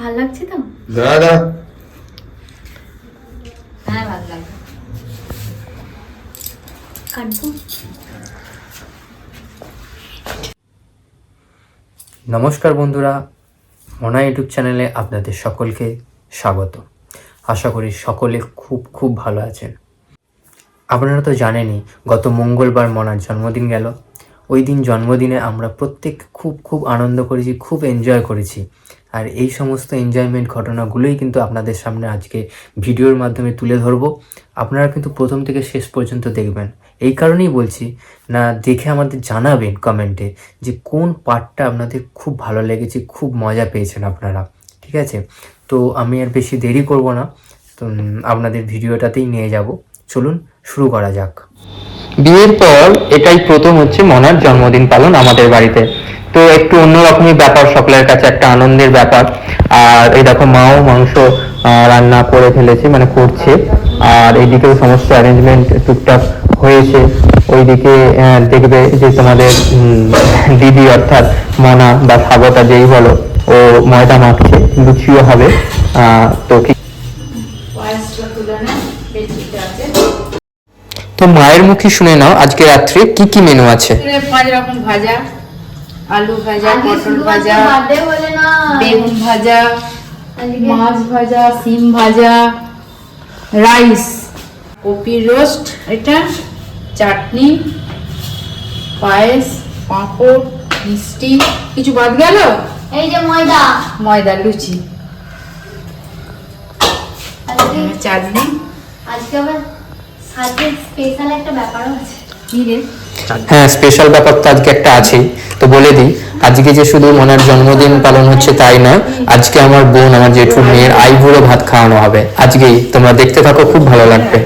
ভালো লাগছে তো? হ্যাঁ ভালো লাগছে। কাটবো? নমস্কার বন্ধুরা মনা ইউটিউব চ্যানেলে আপনাদের সকলকে স্বাগত। আশা করি সকলে খুব খুব ভালো আছেন। আপনারা তো জানেনই গত মঙ্গলবার মনার জন্মদিন গেল। ওই দিন জন্মদিনে আমরা প্রত্যেক খুব খুব আনন্দ করেছি খুব এনজয় করেছি। আর এই সমস্ত এনজয়মেন্ট ঘটনাগুলোই কিন্তু আপনাদের সামনে আজকে ভিডিওর মাধ্যমে তুলে ধরবো। আপনারা কিন্তু প্রথম থেকে শেষ পর্যন্ত দেখবেন। এই কারণেই বলছি, না দেখে আমাদের জানাবেন কমেন্টে যে কোন পার্টটা আপনাদের খুব ভালো লেগেছে, খুব মজা পেয়েছেন আপনারা। ঠিক আছে? তো আমি আর বেশি দেরি করব না। তো আপনাদের ভিডিওটাতেই নিয়ে যাব। চলুন, শুরু করা যাক। বিয়ের পর এটাই প্রথম হচ্ছে মনার জন্মদিন পালন আমাদের বাড়িতে। তো একটু অন্যরকমই ব্যাপার, সকলের কাছে একটা আনন্দের ব্যাপার। আর এই দেখো মাও মাংস রান্না করে ফেলেছে মানে করছে। আর এইদিকেও সমস্ত অ্যারেঞ্জমেন্ট টুকটাক হয়েছে। ওইদিকে দেখবে যে তোমাদের দিদি অর্থাৎ মনা বা স্বাগতা যেই বলো, ও ময়দা মাখছে, লুচিও হবে। তো তো মায়ের মুখে শুনে নাও আজকে রাত্রে কি কি মেনু আছে? পাঁচ রকম ভাজা আলু ভাজা পটল ভাজা বেগুন ভাজা মাছ ভাজা সিম ভাজা রাইস। কপি রোস্ট এটা চাটনি পায়েস পাঁপড় মিষ্টি কিছু বাদ গেল? এই যে ময়দা। ময়দা লুচি। চাটনি? আজকে আবার সাথে স্পেশাল একটা ব্যাপারও আছে। হ্যাঁ স্পেশাল ব্যাপার তো আজকে একটা আছেই। তো বলে দিই আজকে যে শুধু মনার জন্মদিন পালন হচ্ছে তাই নয় আজকে আমার বোন আমার জেঠুর মেয়ের আইবুড়ো ভাত খাওয়ানো হবে। আজকেই তোমরা দেখতে থাকো খুব ভালো লাগবে।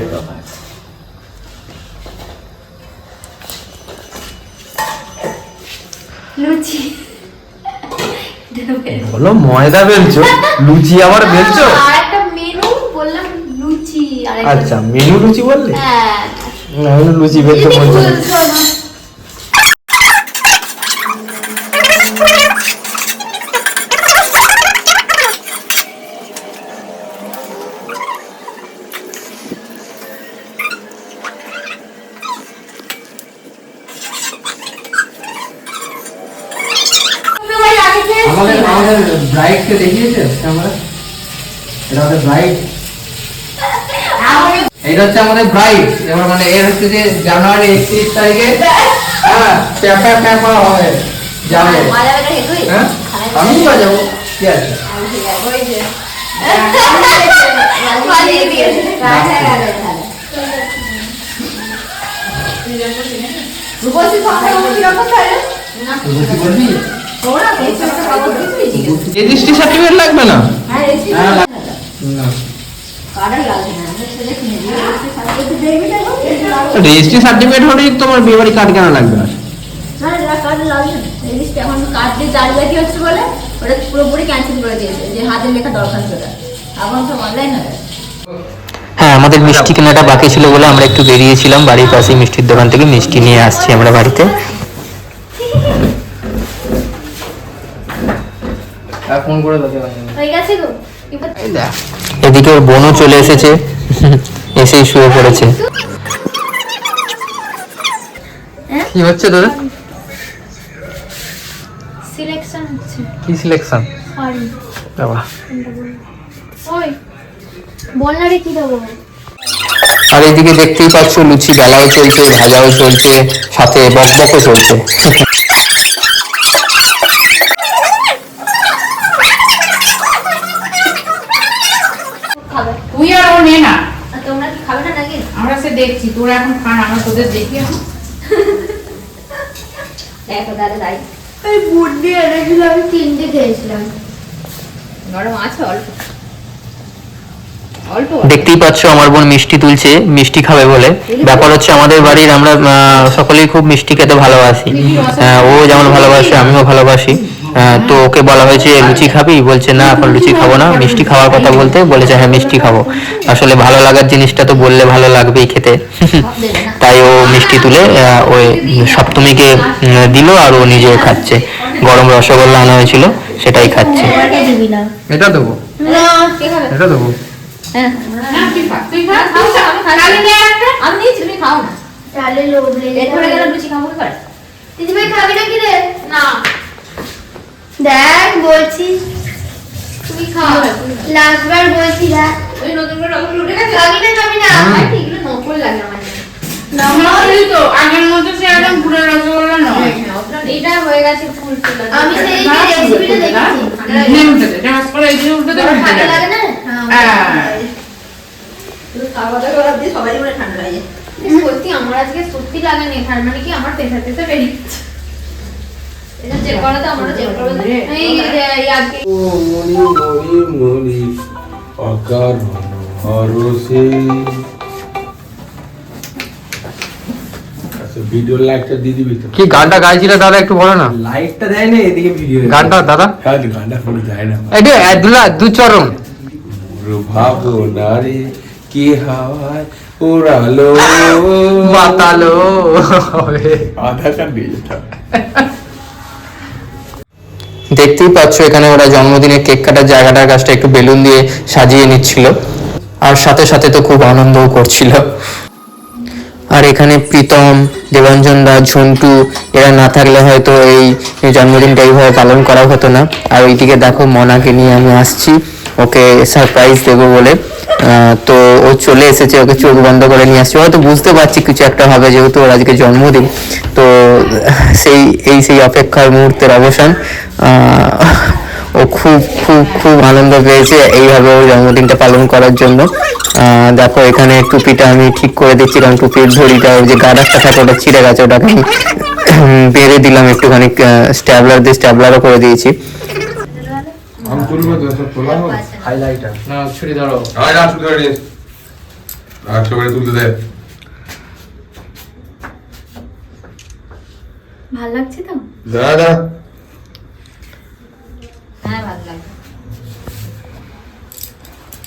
লুচি। বলো ময়দা বেলছো? লুচি আবার বেলছো আর একটা মেনু বললাম লুচি আর একটা- আচ্ছা মেনু লুচি বললে? হ্যাঁ। না, আমি লুচি বেলছো যদি বলছো? আমাদের আমাদের ব্রাইডকে দেখিয়েছে? আমরা? এটা আমাদের ব্রাইড এটা হচ্ছে আমাদের ব্রাইড এবার মানে এর হচ্ছে যে জানুয়ারি একত্রিশ তারিখে হ্যাঁ প্যাপা প্যাপা হবে। যাবে। তুই? হ্যাঁ? আমি বাজাবো কি আছে? দিয়েছি। রেজিস্ট্রি সার্টিফিকেট লাগবে না? হ্যাঁ, রেসিপি হ্যাঁ, লাগবে। না। রেজিস্ট্রি সার্টিফিকেট হলেই তোমার বিয়ে বাড়ি কার্ড কেন লাগবে হয়ে হ্যাঁ আমাদের মিষ্টি কেনাটা বাকি ছিল বলে আমরা একটু বেরিয়েছিলাম বাড়ির পাশে মিষ্টির দোকান থেকে মিষ্টি নিয়ে আসছি আমরা বাড়িতে। ফোন করে গেছে গো। এবার এদিকে ওর বোনও চলে এসেছে। এসেই শুয়ে পড়েছে। কি হচ্ছে তোদের? সিলেকশন হচ্ছে। কি সিলেকশন সরি বাবা। ওই বল কি দেবো আর এদিকে দেখতেই পাচ্ছ লুচি বেলাও চলছে ভাজাও চলছে সাথে বকবকও চলছে খাবে না নাকি? আমরা সে দেখছি তোরা এখন খান আমরা তোদের দেখি এখন। দেখো দাদা তাই ওই বুট দিয়ে এনেছিল আমি তিনটে খেয়েছিলাম। গরম আছে অল্প। দেখতেই পাচ্ছ আমার বোন মিষ্টি তুলছে মিষ্টি খাবে বলে। ব্যাপার হচ্ছে আমাদের বাড়ির আমরা সকলেই খুব মিষ্টি খেতে ভালোবাসি। ও যেমন ভালোবাসে আমিও ভালোবাসি। তো ওকে বলা হয়েছে লুচি খাবি? বলছে না এখন লুচি খাব না মিষ্টি খাওয়ার কথা বলতে। বলেছে হ্যাঁ মিষ্টি খাব। আসলে ভালো লাগার জিনিসটা তো বললে ভালো লাগবেই খেতে। তাই ও মিষ্টি তুলে ওই সপ্তমীকে দিল আর ও নিজেও খাচ্ছে। গরম রসগোল্লা আনা হয়েছিল সেটাই খাচ্ছে। এটা দেবো। এটা দেবো। হ্যাঁ খাব না দেখ বলছি। তুমি খাও। লাস্ট বার বলছি দেখ। ওই নতুন করে রকম উঠে গেছে? খাবি না খাবি না নকল আমার কাছে। নর্মালি তো, আগের মতো সে একদম পুরো রসগোল্লা নয়। এটা হয়ে গেছে ফুল ফুল আমি সেই রেসিপিটা দেখেছি। নে ঠান্ডা লাগে না? হ্যাঁ। খাওয়া দাওয়া করার দিয়ে সবারই মনে ঠান্ডা লাগে। সত্যি আমার আজকে সত্যি লাগে না তার মানে কি আমার পেশা পেশা বেরিয়ে কি। গানটা গাইছিলে দাদা একটু বলো না? লাইটটা দেয় না এদিকে ভিডিও গানটা দাদা? হ্যাঁ গানটা কোনো যায় না। একটু দুলা দু চরণ। ভাবো নারে কি হাওয়ায় উড়ালো? বাতালো। আধার কার্ড দিয়ে। দেখতেই পাচ্ছ এখানে ওরা জন্মদিনের কেক কাটার জায়গাটার কাছটা একটু বেলুন দিয়ে সাজিয়ে নিচ্ছিল। আর সাথে সাথে তো খুব আনন্দও করছিল। আর এখানে প্রীতম, দেবাঞ্জন দা, ঝন্টু, এরা না থাকলে হয়তো এই জন্মদিনটা এইভাবে পালন করা হতো না। আর ওইদিকে দেখো মনাকে নিয়ে আমি আসছি। ওকে সারপ্রাইজ দেবো বলে। তো ও চলে এসেছে, ওকে চোখ বন্ধ করে নিয়ে আসছে। হয়তো বুঝতে পারছি কিছু একটা হবে, যেহেতু ওর আজকে জন্মদিন। তো সেই, এই সেই অপেক্ষার মুহূর্তের অবসান ও খুব খুব খুব আনন্দ পেয়েছে এইভাবে ওর জন্মদিনটা পালন করার জন্য। দেখো, এখানে টুপিটা আমি ঠিক করে দিচ্ছি কারণ টুপির ধড়িটা ওই যে গার্ডারটা থাকে, ওটা ছিঁড়ে গেছে, ওটাকে আমি বেঁধে দিলাম একটুখানি স্ট্যাবলার দিয়ে, স্ট্যাবলারও করে দিয়েছি। আমি তুলবো তো সব তোলা হবে হাইলাইটার না ছুরি ধরো আয় না শুধু গাড়ি আটশো করে তুলতে দে। ভালো লাগছে তো? দাদা হ্যাঁ ভালো লাগে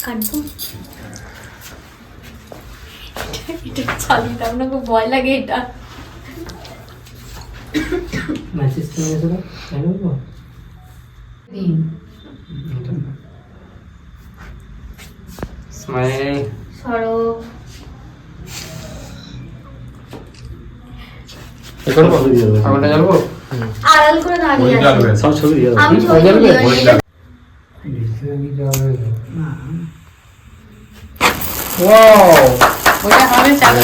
কাটবো? এটা চালিয়ে না খুব ভয় লাগে এটা। স্মাইল সরো এ করব আগুনটা জ্বালবো? আড়াল করে দাঁড়িয়ে আছে। সব ছবি দিয়ে আমি ছবি যাবে ওয়াও ওটা হবে চালু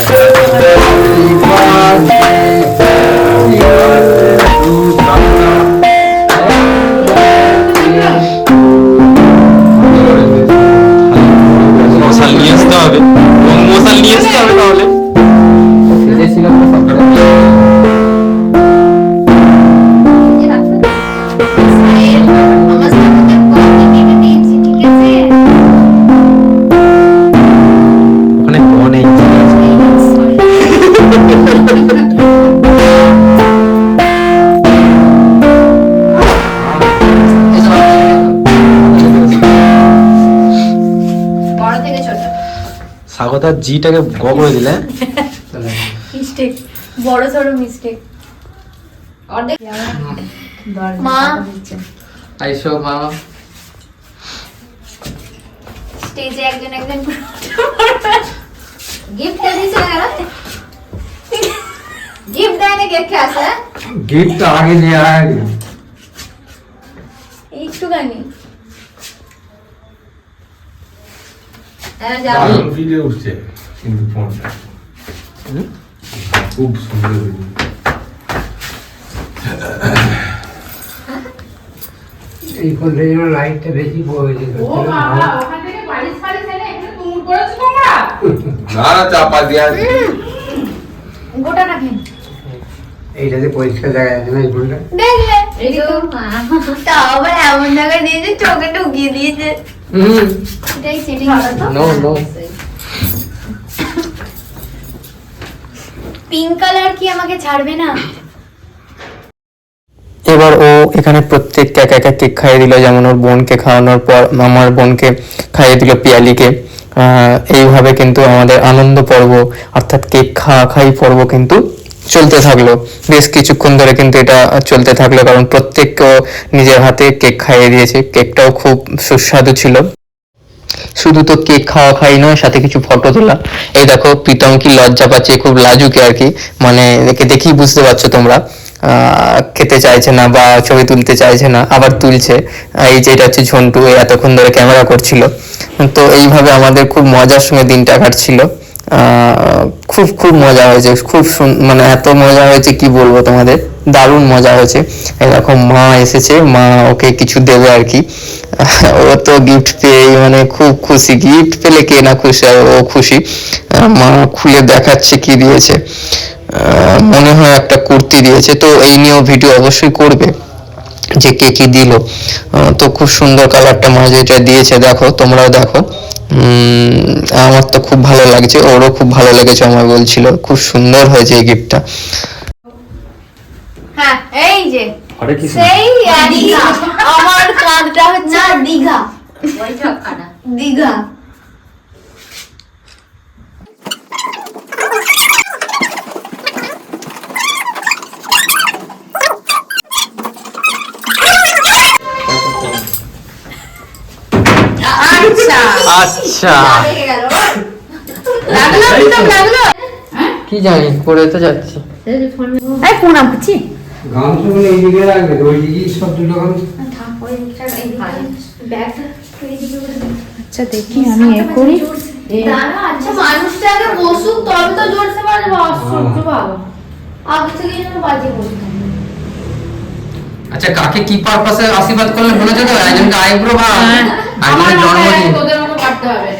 জিটাকে গ করে দিলে। মিস্টেক বড় সড়ো মিস্টেক অর্ধেক মা। আইসো মামা স্টেজে একজন একজন গিফট কে দিয়েছে গিফট দেয় না খেয়ে আসে হ্যাঁ? গিফট আগে দেওয়া আগে একটুখানি হ্যাঁ যাও দারুণ ভিডিও উঠছে কিন্তু ফোনটা খুব সুন্দর এই ফোনটা যেন লাইটটা বেশি পড়েছে না চাপা দিয়ে এইটাতে পরিষ্কার না এই দেখলে। এমন জায়গায় দিয়েছে চোখে ঢুকিয়ে দিয়েছে। হুম এটাই setting no no pink colour কি আমাকে ছাড়বে না? এবার ও এখানে প্রত্যেককে একা একা কেক খাইয়ে দিল যেমন ওর বোনকে খাওয়ানোর পর আমার বোনকে খাইয়ে দিল পিয়ালিকে। এইভাবে কিন্তু আমাদের আনন্দ পর্ব অর্থাৎ কেক খাওয়া খাই পর্ব কিন্তু চলতে থাকল। বেশ কিছুক্ষণ ধরে কিন্তু এটা চলতে থাকল কারণ প্রত্যেককে নিজের হাতে কেক খাইয়ে দিয়েছে। কেকটাও খুব সুস্বাদু ছিল। শুধু তো কেক খাওয়া খাই নয়, সাথে কিছু ফটো তোলা এই দেখো, প্রীতম কি লজ্জা পাচ্ছে, খুব লাজুকে আর কি। মানে একে দেখেই বুঝতে পারছ তোমরা। খেতে চাইছে না বা ছবি তুলতে চাইছে না, আবার তুলছে। এই যে এটা হচ্ছে ঝন্টু এতক্ষণ ধরে ক্যামেরা করছিল। তো এইভাবে আমাদের খুব মজার সঙ্গে দিনটা কাটছিল। খুব খুব মজা হয়েছে, খুব মানে এত মজা হয়েছে, কি বলব তোমাদের? দারুণ মজা হয়েছে। এরকম মা এসেছে, মা ওকে কিছু দেবে আর কি। ও তো গিফট পেয়ে মানে খুব খুশি। গিফট পেলে কে না খুশি ও খুশি। মা খুলে দেখাচ্ছে কি দিয়েছে। মনে হয় একটা কুর্তি দিয়েছে। তো এই নিয়েও ভিডিও অবশ্যই করবে। যে কে কি দিল। তো খুব সুন্দর কালারটা মা যেটা দিয়েছে দেখো তোমরাও দেখো। উম, আমার তো খুব ভালো লাগছে ওরও খুব ভালো লেগেছে আমার বলছিল খুব সুন্দর হয়েছে এই গিফটটা হ্যাঁ এই যে। সেই আমার হচ্ছে না দীঘা। ওই ছক্কাটা দীঘা আচ্ছা আচ্ছা। কি জানি করে তো যাচ্ছি। এই প্রণাম করছি রাখবে ওই সব দুটো দে। আচ্ছা দেখি আমি এ করি। আচ্ছা মানুষটা বসুক তবে তো জোরসে বাজবে আশ্চর্য বাবা আগে থেকে যেন বাজে বলতাম আচ্ছা কাকে কি পারপাসে আশীর্বাদ করলে বলেছ তো? একজনকে আইব্রো বা আমার একজনের জন্মদিন। কাটতে হবে।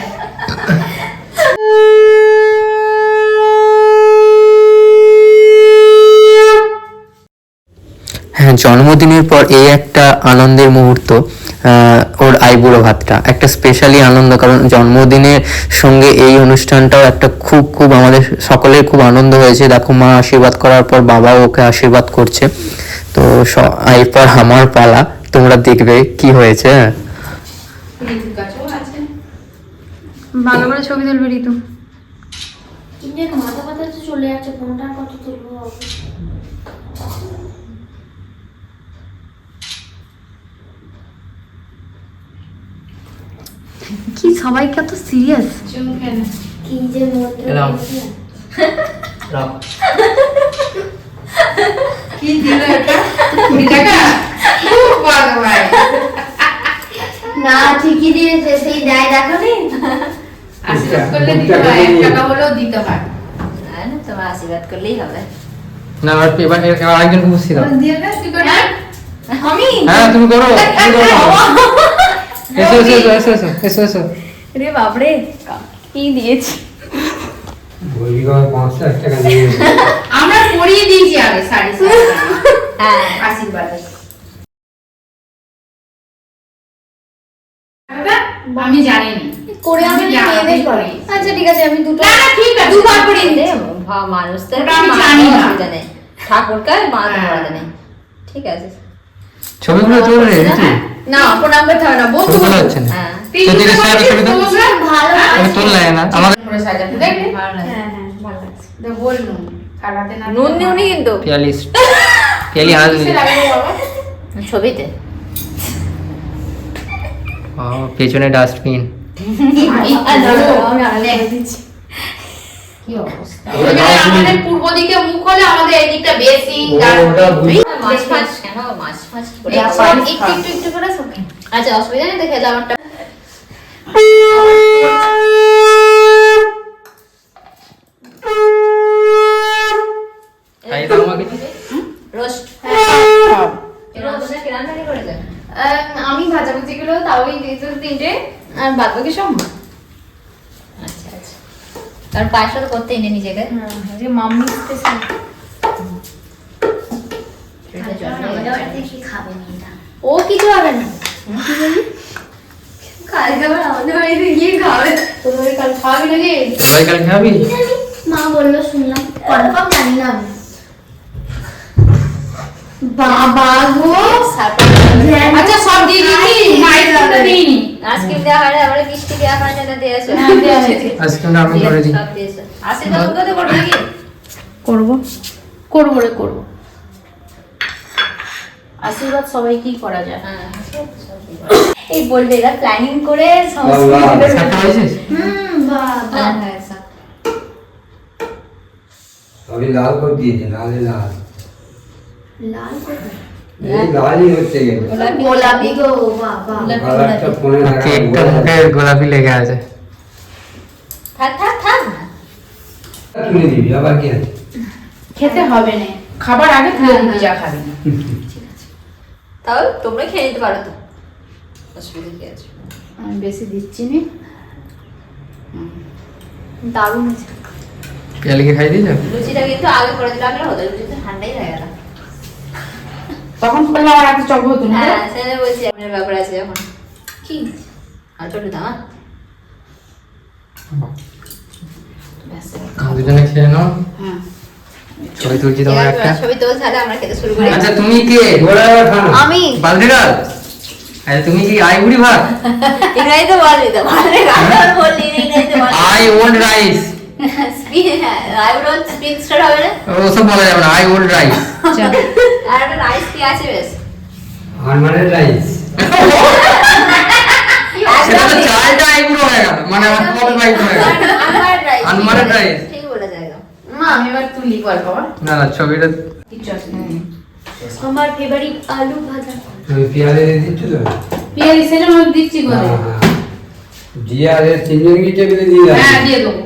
হ্যাঁ জন্মদিনের পর এই একটা আনন্দের মুহূর্ত ওর আইবুড়ো ভাতটা। একটা স্পেশালি আনন্দ কারণ জন্মদিনের সঙ্গে এই অনুষ্ঠানটাও একটা খুব খুব আমাদের সকলের খুব আনন্দ হয়েছে। দেখো মা আশীর্বাদ করার পর বাবাও ওকে আশীর্বাদ করছে। তো এরপর আমার পালা। তোমরা দেখবে কি হয়েছে হ্যাঁ। ভালো করে ছবি তুলবি ঋতু। মাথা ব্যথা তো চলে যাচ্ছে কোনটা কত তুলবো? কি সবাই কত সিরিয়াস কি যে কি দিল এটা? কুড়ি টাকা খুব ভালো ভাই। না ঠিকই দিয়েছে সেই দেয় দেখো। নি আশীর্বাদ করলে দিতে হয় এক টাকা হলেও দিতে হয় না তোমার আশীর্বাদ করলেই হবে। না এবার দাও। আমি? হ্যাঁ তুমি করো এসো এসো এসো এসো এসো এসো। এসো রে বাপরে কি দিয়েছি? বলি বাবা পঞ্চাশ টাকা দিয়ে আমরা পরিয়ে দিয়েছি আগে শাড়ি শাড়ি হ্যাঁ। আশীর্বাদে। আমি জানিনি। করে আমি জানি, মেয়েদের করি। আচ্ছা ঠিক আছে আমি দুটো না না ঠিক আছে। দুবার করে দিচ্ছি মানুষ তো আমি জানি না। ঠাকুরকে মা তো হ্যাঁ। ঠিক আছে। ছবিগুলো তুলবে ঋতু না প্রণাম করতে হবে না বন্ধু হচ্ছে না? হ্যাঁ। তো দিদি সাহেবের ছবি তো ভালো আমি তুললে না। আমাদের সাজাতে ভালো লাগে। হ্যাঁ হ্যাঁ ভালো লাগছে। তো বললুম খালাতে না। নুন কিন্তু। পিয়ালি পিয়ালি হাত কিসে ছবিতে। ও, পেছনে ডাস্টবিন। আমি আলাদা করে দিচ্ছি কি অবস্থা আমাদের পূর্ব দিকে মুখ হলে আমাদের এই দিকটা বেশি মাছ ফাছ কেন মাছ ফাছ করে একটু খাওয়া? একটু একটু একটু করে সব আচ্ছা অসুবিধা নেই দেখে যাও আমারটা খাই দাও আমাকে রোস্ট রোস্টটা কি রান্না করেছে আমি ভাজাভুজি গুলো তাও এই তিনটে আর বাদ বাকি সব মা। আচ্ছা আচ্ছা। কারণ পায়েসটা তো করতেই নেই নিজেকে? যে মাম্মি স্পেশাল গেছে। বাড়িতে কি খাবে ও কিছু হবে না। কালকে আবার আমাদের বাড়িতে গিয়ে খাবে। তোর ওই কাল খাওয়াবি নাকি? সবাই কাল খাবি মা বলল শুনলাম। কনফার্ম জানি না আমি। বাবা গো আচ্ছা সব দিয়ে দিবি মাইক তো দিইনি আইসক্রিম দেওয়া হয় না আমরা মিষ্টি দেওয়া হয় না দিয়েছ হ্যাঁ, দেওয়া হয়েছে। আজকে না আমি করে দিই। করব? করব রে করব। আশীর্বাদ সবাইকেই করা যায়? এই বলবে এরা প্ল্যানিং করে সমস্ত হুম বাবা হ্যাঁ গোলাপি লেগে আছে। থাক থাক থাক তুলে দিবি আবার কি আছে? খেতে হবে না। খাবার আগে তুলে দিবি যা খাবি। তাও তোমরা খেয়ে নিতে পারো তো। অসুবিধা কি আছে? আমি বেশি দিচ্ছি নি। দারুণ হয়েছে। পিয়ালিকে খাই দিয়েছ? লুচিটা কিন্তু আগে করে দিলে হতো লুচি ঠান্ডাই হয়ে গেল। তখন করলে আমার একটা চক হতো না। হ্যাঁ সেটা বলছি আপনার ব্যাপার আছে এখন। কি? আর ছোট দাম দুজনে খেয়ে নাও। হ্যাঁ। ছবি তুলছি তোমার একটা। ছবি তো তাহলে আমরা খেতে শুরু করি। আচ্ছা তুমি কে? আমি? বালতিরাল তুমি কি আই বুড়ি ভাত? ইংরাজিতে বলবি তো ভালো গান বললি ইংরাজিতে বল I old rice. I would speak start হবে না? ওসব বলা যাবে না আই ওল্ড রাইস। আর রাইস কি আছে বেশ? আনমানের রাইস। সেটা তো চালটা আই হয়ে গেল। মানে আমার কল বাই হয়ে গেল। আনমারেড রাইস ঠিক বলে জায়গা মা আমি এবার তুলি গল্প না না ছবিটা কিচ্ছু আছে আমার ফেভারিট আলু ভাজা। তুমি পেয়ারে দিচ্ছ তো? পিয়ারি সেটা আমি দিচ্ছি করে জিয়া আর তিনজন কি টেবিলে দিয়ে দাও। হ্যাঁ দিয়ে দেবো।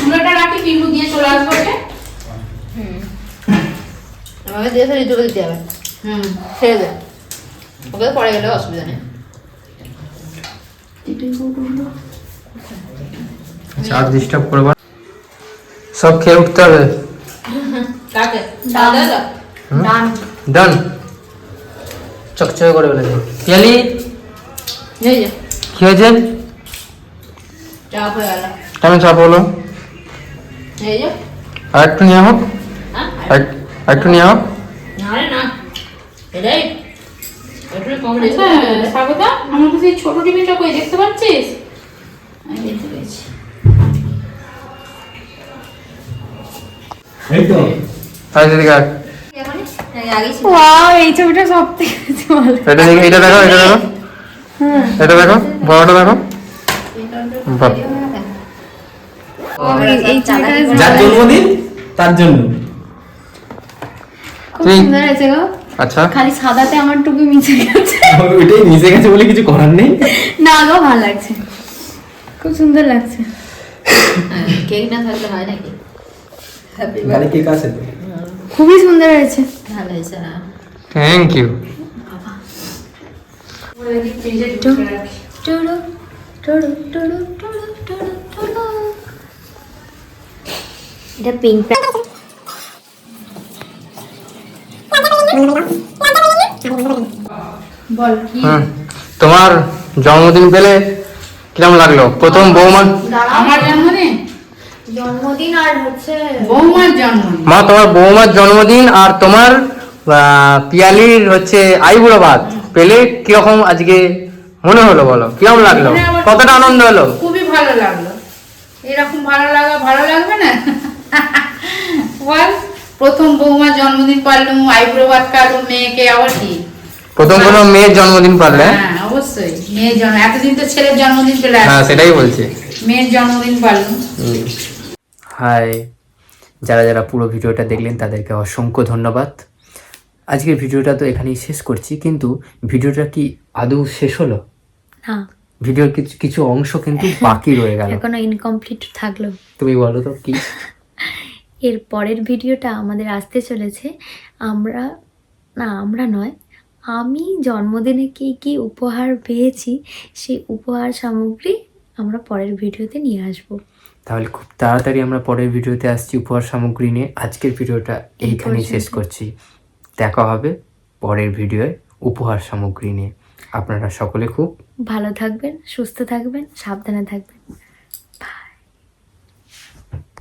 চুলাটা রাখি দিয়ে চলে আসব ওকে? আমাকে দিয়ে ফেলে দিতে হবে। হুম। ছেড়ে দে। ওকে পরে গেলে অসুবিধা নেই। চার ডিস্টার্ব করবা সব খেয়ে উঠতে হবে। ডান। ডান। চকচকে করে এই যে। কি হয়েছে? হয়ে কেন চাপ হলো? আর একটু নিয়ে হোক হ্যাঁ আর- একটু নিয়ে হোক না না। এটাই। একটু কম রেখে স্বাগতা আমার কাছে ছোট টিফিনটা কই দেখতে পাচ্ছিস? আমি দেখতে পেয়েছি এই তো। আর দিদি কাট ওয়াও এই ছবিটা সব থেকে ভালো এটা দেখো এটা দেখো এটা দেখো। এটা দেখো বড়টা দেখো। যার জন্মদিন তার জন্য। খুব সুন্দর হয়েছে গো। আচ্ছা। খালি সাদাতে আমার টুপি মিশে গেছে। ওইটাই মিশে গেছে বলে কিছু করার নেই। না গো ভালো লাগছে। খুব সুন্দর লাগছে। কেক না থাকলে হয় নাকি? হ্যাপি গাড়ি কেক আছে খুবই সুন্দর হয়েছে। ভালো হয়েছে না? থ্যাংক ইউ এটা পিঙ্ক বল কি হুম তোমার জন্মদিন পেলে কিরম লাগল? প্রথম বৌমা? আমার জন্মদিন? জন্মদিন আর হচ্ছে বৌমার জন্মদিন। মা তোমার বৌমার জন্মদিন আর তোমার পিয়ালির হচ্ছে আইবুড়ো ভাত পেলে কীরকম আজকে মনে হলো বলো? কীরকম লাগল? কতটা আনন্দ হলো? খুবই ভালো লাগল। এরকম ভালো লাগা ভালো লাগবে না? বল। প্রথম বৌমার জন্মদিন পারলুম আইব্রো ভাত মেয়েকে আবার কি? প্রথম কোনো মেয়ের জন্মদিন পারলে? হ্যাঁ অবশ্যই। মেয়ের জন্ম এতদিন তো ছেলের জন্মদিন চলে হ্যাঁ সেটাই বলছি। মেয়ের জন্মদিন পারলুম। হাই যারা যারা পুরো ভিডিওটা দেখলেন তাদেরকে অসংখ্য ধন্যবাদ। আজকের ভিডিওটা তো এখানেই শেষ করছি কিন্তু ভিডিওটা কি আদৌ শেষ হলো? না। ভিডিওর কিছু কিছু অংশ কিন্তু বাকি রয়ে গেল। এখনও ইনকমপ্লিট থাকল। তুমি বলো তো কি? এর পরের ভিডিওটা আমাদের আসতে চলেছে। আমরা না আমরা নয়। আমি জন্মদিনে কী কী উপহার পেয়েছি সেই উপহার সামগ্রী আমরা পরের ভিডিওতে নিয়ে আসব। তাহলে খুব তাড়াতাড়ি আমরা পরের ভিডিওতে আসছি উপহার সামগ্রী নিয়ে। আজকের ভিডিওটা এইখানেই শেষ করছি। দেখা হবে পরের ভিডিওয় উপহার সামগ্রী নিয়ে। আপনারা সকলে খুব ভালো থাকবেন সুস্থ থাকবেন সাবধানে থাকবেন।